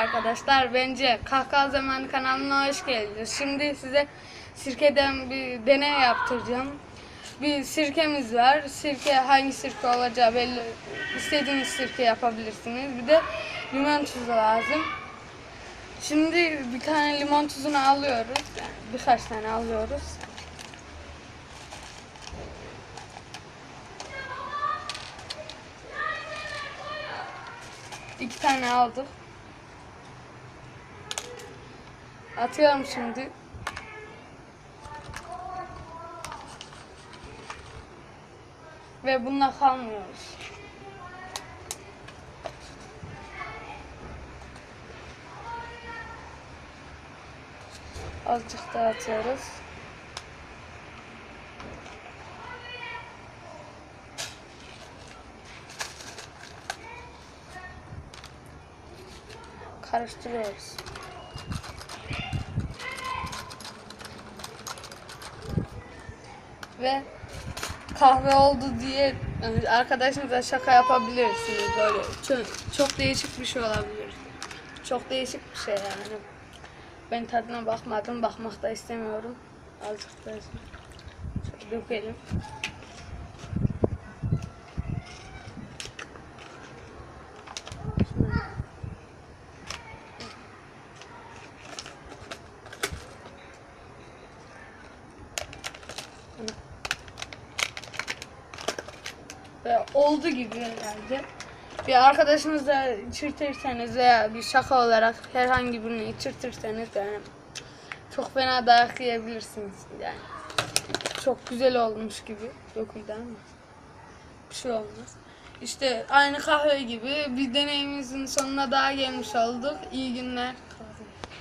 arkadaşlar. Bence Kahkaha Zamanı kanalına hoş geldiniz. Şimdi size sirkeden bir deney yaptıracağım. Bir sirkemiz var. Sirke hangi sirke olacağı belli. İstediğiniz sirke yapabilirsiniz. Bir de limon tuzu lazım. Şimdi bir tane limon tuzunu alıyoruz. Yani birkaç tane alıyoruz. İki tane aldık. Atıyorum şimdi. Ve bununla kalmıyoruz. Azıcık daha atıyoruz. Karıştırıyoruz. Ve kahve oldu diye yani arkadaşınıza şaka yapabilirsiniz böyle çok, çok değişik bir şey olabilir. Çok değişik bir şey yani. Ben tadına bakmadım, bakmak da istemiyorum. Azıcık da dökelim. Ve oldu gibi herhalde. Bir arkadaşınızla içirtirseniz veya bir şaka olarak herhangi birini içirtirseniz yani çok fena dayak yiyebilirsiniz yani. Çok güzel olmuş gibi döküldü ama bir şey olmaz. İşte aynı kahve gibi bir deneyimizin sonuna daha gelmiş olduk. İyi günler.